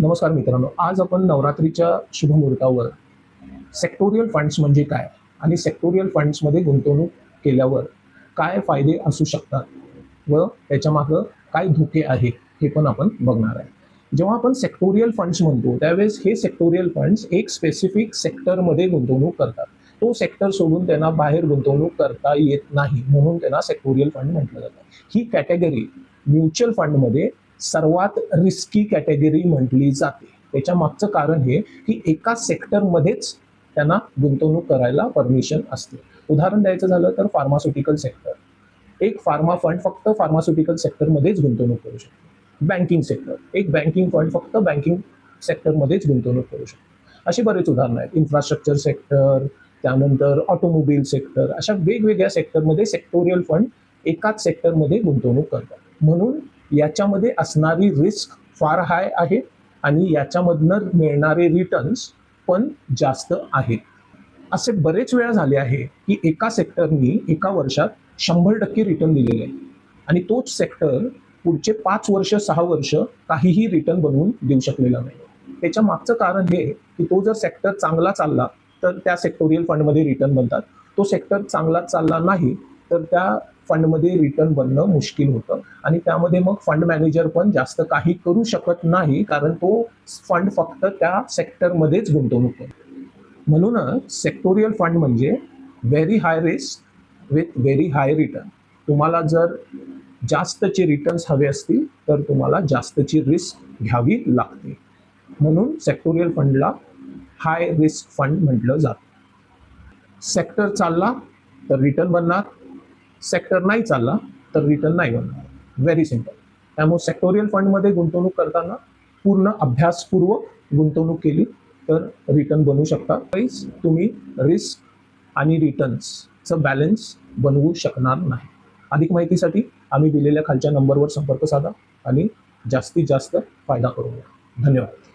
नमस्कार मित्रांनो आज आपण नवरात्रीच्या शुभमुहूर्तावर सेक्टोरियल फंड्स म्हणजे काय आणि सेक्टोरियल फंड्समध्ये गुंतवणूक केल्यावर काय फायदे असू शकतात व त्याच्यामागं काय धोके आहेत हे पण आपण बघणार आहे. जेव्हा आपण सेक्टोरियल फंड्स म्हणतो त्यावेळेस हे सेक्टोरियल फंड्स एक स्पेसिफिक सेक्टरमध्ये गुंतवणूक करतात. तो सेक्टर सोडून त्यांना बाहेर गुंतवणूक करता येत नाही म्हणून त्यांना सेक्टोरियल फंड म्हटलं जातं. ही कॅटेगरी म्युच्युअल फंडमध्ये सर्वात रिस्की कॅटेगरी म्हटली जाते. त्याच्या मागचं कारण हे की एका सेक्टरमध्येच त्यांना गुंतवणूक करायला परमिशन असते. उदाहरण द्यायचं झालं तर फार्मास्युटिकल सेक्टर एक फार्मा फंड फक्त फार्मास्युटिकल सेक्टरमध्येच गुंतवणूक करू शकतो. बँकिंग सेक्टर एक बँकिंग फंड फक्त बँकिंग सेक्टरमध्येच गुंतवणूक करू शकतो. अशी बरेच उदाहरणं आहेत. इन्फ्रास्ट्रक्चर सेक्टर त्यानंतर ऑटोमोबाईल सेक्टर अशा वेगवेगळ्या सेक्टरमध्ये सेक्टोरियल फंड एकाच सेक्टरमध्ये गुंतवणूक करतात. म्हणून याच्यामध्ये असणारी रिस्क फार हाय आहे आणि याच्यामधनं मिळणारे रिटर्न्स पण जास्त आहेत. असे बरेच वेळा झाले आहे की एका सेक्टरनी एका वर्षात शंभर टक्के रिटर्न दिलेले आहे आणि तोच सेक्टर पुढचे पाच वर्ष सहा वर्ष काहीही रिटर्न बनवून देऊ शकलेला नाही. त्याच्या मागचं कारण हे की तो जर सेक्टर चांगला चालला तर त्या सेक्टोरियल फंडमध्ये रिटर्न बनतात. तो सेक्टर चांगला चालला नाही तर त्या फंडमध्ये रिटर्न बनणं मुश्किल होतं. आणि त्यामध्ये मग फंड मॅनेजर पण जास्त काही करू शकत नाही कारण तो फंड फक्त त्या सेक्टरमध्येच गुंतवणूक करतो. म्हणूनच सेक्टोरियल फंड म्हणजे very high risk with very high return तुम्हाला जर जास्तचे रिटर्न्स हवे असतील तर तुम्हाला जास्तची रिस्क घ्यावी लागते. म्हणून सेक्टोरियल फंडला हाय रिस्क फंड म्हटलं जातं. सेक्टर चालला तर रिटर्न बनणार. सेक्टर नाही चालला तर रिटर्न नाही बनणार व्हेरी सिंपल त्यामुळे सेक्टोरियल फंडमध्ये गुंतवणूक करताना पूर्ण अभ्यासपूर्वक गुंतवणूक केली तर रिटर्न बनवू शकता वाईज तुम्ही रिस्क आणि रिटर्न्सचं बॅलन्स बनवू शकणार नाही. अधिक माहितीसाठी आम्ही दिलेल्या खालच्या नंबरवर संपर्क साधा आणि जास्तीत जास्त फायदा करू. धन्यवाद.